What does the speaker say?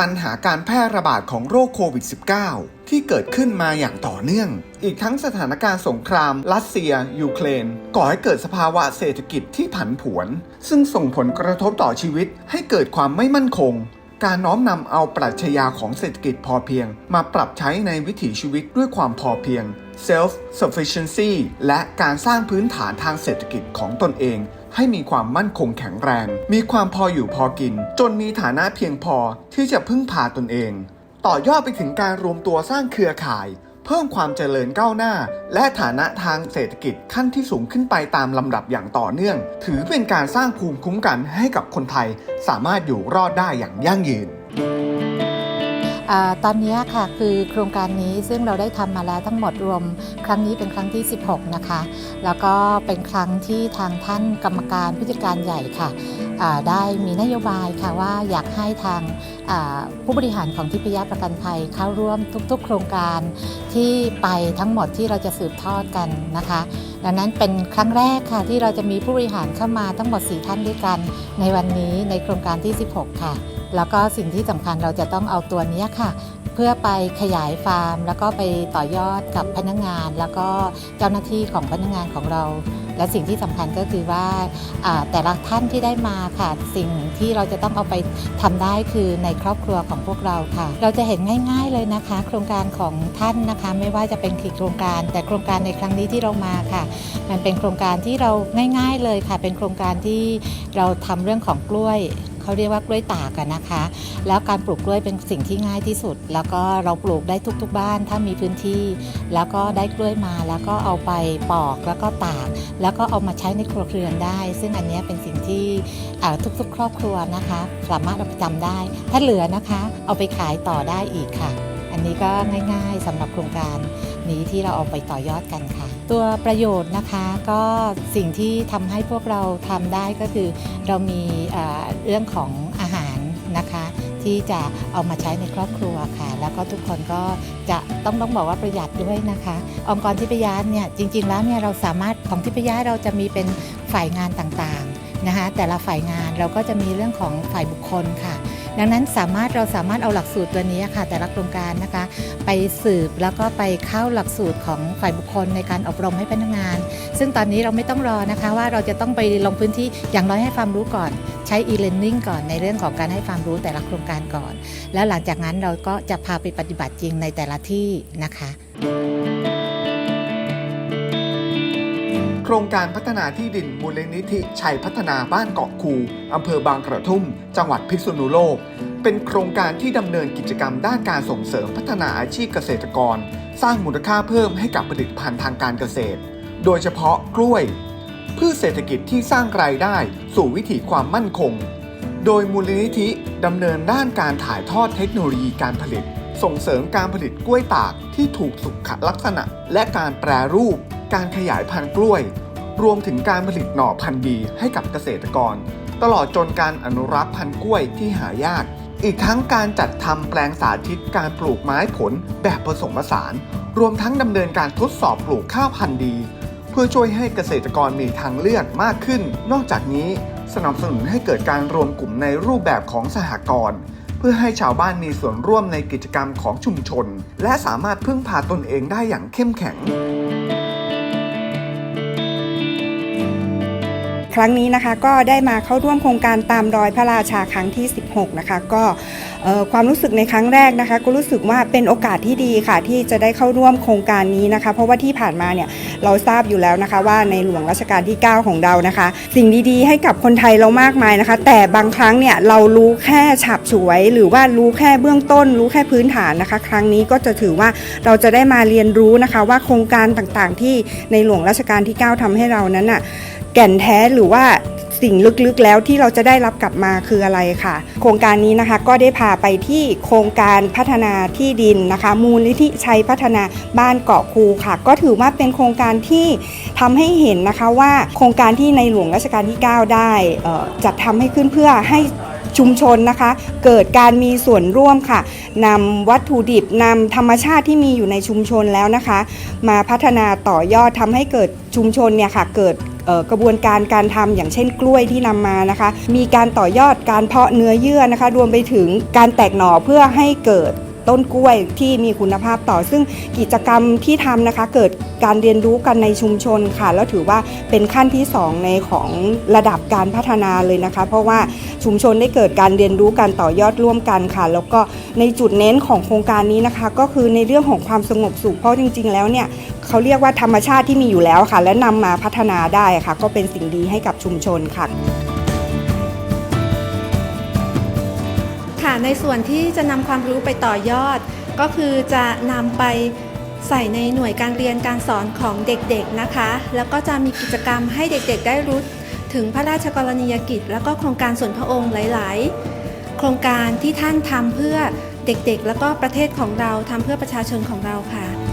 ปัญหาการแพร่ระบาดของโรคโควิด -19 ที่เกิดขึ้นมาอย่างต่อเนื่อง อีกทั้งสถานการณ์สงคราม รัสเซีย ยูเครน ก่อให้เกิดสภาวะเศรษฐกิจที่ผันผวน ซึ่งส่งผลกระทบต่อชีวิตให้เกิดความไม่มั่นคง การน้อมนำเอาปรัชญาของเศรษฐกิจพอเพียง มาปรับใช้ในวิถีชีวิตด้วยความพอเพียง self sufficiency และการสร้างพื้นฐานทางเศรษฐกิจของตนเอง ให้มีความมั่นคงแข็งแรง มีความพออยู่พอกิน จนมีฐานะเพียงพอที่จะพึ่งพาตนเอง ต่อยอดไปถึงการรวมตัวสร้างเครือข่าย เพิ่มความเจริญก้าวหน้า และฐานะทางเศรษฐกิจขั้นที่สูงขึ้นไปตามลำดับอย่างต่อเนื่อง ถือเป็นการสร้างภูมิคุ้มกันให้กับคนไทย สามารถอยู่รอดได้อย่างยั่งยืน ตอนนี้ค่ะคือโครงการนี้ซึ่งเราได้ทำมาแล้วทั้งหมดรวม ครั้งนี้เป็นครั้งที่ 16 นะคะ แล้วก็เป็นครั้งที่ทางท่านกรรมการผู้จัดการใหญ่ค่ะได้มีนโยบายค่ะว่าอยากให้ทางผู้บริหารของทิพยประกันภัยเข้าร่วมทุกๆ โครงการที่ไปทั้งหมดที่เราจะสืบทอดกันนะคะ ดังนั้นเป็นครั้งแรกค่ะที่เราจะมีผู้บริหารเข้ามาทั้งหมด 4 ท่านด้วยกันในวันนี้ในโครงการที่ 16 ค่ะ แล้วก็สิ่งที่สำคัญเราจะต้องเอาตัวนี้ค่ะ เพื่อไปขยายฟาร์ม แล้วก็ไปต่อยอดกับพนักงาน แล้วก็เจ้าหน้าที่ของพนักงานของเรา และสิ่งที่สำคัญก็คือว่าแต่ละท่านที่ได้มาค่ะ สิ่งที่เราจะต้องเอาไปทำได้คือในครอบครัวของพวกเราค่ะ เราจะเห็นง่ายๆเลยนะคะ โครงการของท่านนะคะ ไม่ว่าจะเป็นกี่โครงการ แต่โครงการในครั้งนี้ที่เรามาค่ะ มันเป็นโครงการที่เราง่าย ๆเลยค่ะ เป็นโครงการที่เราทำเรื่องของกล้วย เขาเรียกว่ากล้วยตากกันนะคะ แล้วการปลูกกล้วยเป็นสิ่งที่ง่ายที่สุด แล้วก็เราปลูกได้ทุกๆบ้านถ้ามีพื้นที่ แล้วก็ได้กล้วยมาแล้วก็เอาไปปอกแล้วก็ตาก แล้วก็เอามาใช้ในครัวเรือนได้ ซึ่งอันนี้เป็นสิ่งที่ทุกๆ ครอบครัวนะคะ สามารถเอาไปจำได้ ถ้าเหลือนะคะ เอาไปขายต่อได้อีกค่ะ อันนี้ก็ง่าย ๆสำหรับโครงการ นี้ที่เราเอาไปต่อยอดกันค่ะ ตัวประโยชน์นะคะก็สิ่งที่ทำให้พวกเราทำได้ก็คือ เรามีเรื่องของอาหารนะคะที่จะเอามาใช้ในครอบครัวค่ะ แล้วก็ทุกคนก็จะต้องต้องบอกว่าประหยัดด้วยนะคะ องค์กรทิพยานเนี่ยจริง ๆ แล้วเนี่ยเราสามารถของทิพยาเราจะมีเป็นฝ่ายงานต่างๆนะคะแต่ละฝ่ายงานเราก็จะมีเรื่องของฝ่ายบุคคลค่ะ ดังนั้นสามารถเราสามารถเอาหลักสูตรตัวนี้ค่ะ แต่ละโครงการนะคะ ไปสืบแล้วก็ไปเข้าหลักสูตรของฝ่ายบุคคลในการอบรมให้พนักงาน ซึ่งตอนนี้เราไม่ต้องรอนะคะ ว่าเราจะต้องไปลงพื้นที่อย่างน้อยให้ความรู้ก่อน ใช้ e-learning ก่อนในเรื่องของการให้ความรู้แต่ละโครงการก่อน แล้วหลังจากนั้นเราก็จะพาไปปฏิบัติจริงในแต่ละที่นะคะ โครงการพัฒนาที่ดินมูลนิธิชัยพัฒนาบ้านเกาะคูอำเภอบางกระทุ่ม จังหวัดพิษณุโลก เป็นโครงการที่ดำเนินกิจกรรมด้านการส่งเสริมพัฒนาอาชีพเกษตรกร สร้างมูลค่าเพิ่มให้กับผลิตภัณฑ์ทางการเกษตร โดยเฉพาะกล้วย พืชเศรษฐกิจที่สร้างรายได้สู่วิถีความมั่นคง โดยมูลนิธิดำเนินด้านการถ่ายทอดเทคโนโลยีการผลิต ส่งเสริมการผลิตกล้วยตากที่ถูกสุขลักษณะ และการแปรรูป การขยายพันธุ์กล้วย รวมถึงการผลิตหน่อพันธุ์ดีให้กับเกษตรกร ตลอดจนการอนุรักษ์พันธุ์กล้วยที่หายาก อีกทั้งการจัดทำแปลงสาธิตการปลูกไม้ผลแบบผสมผสาน รวมทั้งดำเนินการทดสอบปลูกข้าวพันธุ์ดี เพื่อช่วยให้เกษตรกรมีทางเลือกมากขึ้น นอกจากนี้สนับสนุนให้เกิดการรวมกลุ่มในรูปแบบของสหกรณ์เพื่อให้ชาวบ้านมีส่วนร่วมในกิจกรรมของชุมชน และสามารถพึ่งพาตนเองได้อย่างเข้มแข็ง ครั้งนี้นะคะก็ได้มาเข้าร่วมโครงการตามรอยพระราชาครั้งที่ 16 นะคะ ก็ ความรู้สึกในครั้งแรกนะคะ ก็รู้สึกว่าเป็นโอกาสที่ดีค่ะ ที่จะได้เข้าร่วมโครงการนี้นะคะ เพราะว่าที่ผ่านมาเนี่ยเราทราบอยู่แล้วนะคะ ว่าในหลวงรัชกาลที่ 9 ของเรานะคะ สิ่งดีๆ ให้กับคนไทยเรามากมายนะคะ แต่บางครั้งเนี่ยเรารู้แค่ฉับฉวย หรือว่ารู้แค่เบื้องต้น รู้แค่พื้นฐานนะคะ ครั้งนี้ก็จะถือว่าเราจะได้มาเรียนรู้นะคะ ว่าโครงการต่างๆ ที่ในหลวงรัชกาลที่ 9ทำให้เรานั้นน่ะแก่นแท้หรือว่า สิ่งลึกๆแล้วที่เราจะได้รับกลับมาคืออะไรค่ะ โครงการนี้นะคะก็ได้พาไปที่โครงการพัฒนาที่ดินนะคะ มูลนิธิชัยพัฒนาบ้านเกาะคูค่ะ ก็ถือว่าเป็นโครงการที่ทำให้เห็นนะคะว่าโครงการที่ในหลวงรัชกาลที่ 9 ได้จัดทำให้ขึ้นเพื่อให้ ชุมชนนะคะ เกิดการมีส่วนร่วมค่ะนำวัตถุดิบนำธรรมชาติที่มีอยู่ในชุมชนแล้วนะคะ มาพัฒนาต่อยอดทำให้เกิดชุมชนเนี่ยค่ะเกิดกระบวนการการทำอย่างเช่นกล้วยที่นำมานะคะ มีการต่อยอดการเพาะเนื้อเยื่อนะคะ รวมไปถึงการแตกหน่อเพื่อให้เกิด ต้นกล้วยที่มีคุณภาพต่อ ซึ่งกิจกรรมที่ทำนะคะเกิดการเรียนรู้กันในชุมชนค่ะ แล้วถือว่าเป็นขั้นที่สองในของระดับการพัฒนาเลยนะคะ เพราะว่าชุมชนได้เกิดการเรียนรู้การต่อยอดร่วมกันค่ะ แล้วก็ในจุดเน้นของโครงการนี้นะคะ ก็คือในเรื่องของความสงบสุขเพราะจริง ๆ แล้วเนี่ยเขาเรียกว่าธรรมชาติที่มีอยู่แล้วค่ะ และนำมาพัฒนาได้ค่ะ ก็เป็นสิ่งดีให้กับชุมชนค่ะ ในส่วนที่จะนำความรู้ไปต่อยอด ก็คือจะนำไปใส่ในหน่วยการเรียนการสอนของเด็กๆนะคะ แล้วก็จะมีกิจกรรมให้เด็กๆ ได้รู้ถึงพระราชกรณียกิจ แล้วก็โครงการส่วนพระองค์หลาย ๆ โครงการที่ท่านทำเพื่อเด็กๆ แล้วก็ประเทศของเราทำเพื่อประชาชนของเราค่ะ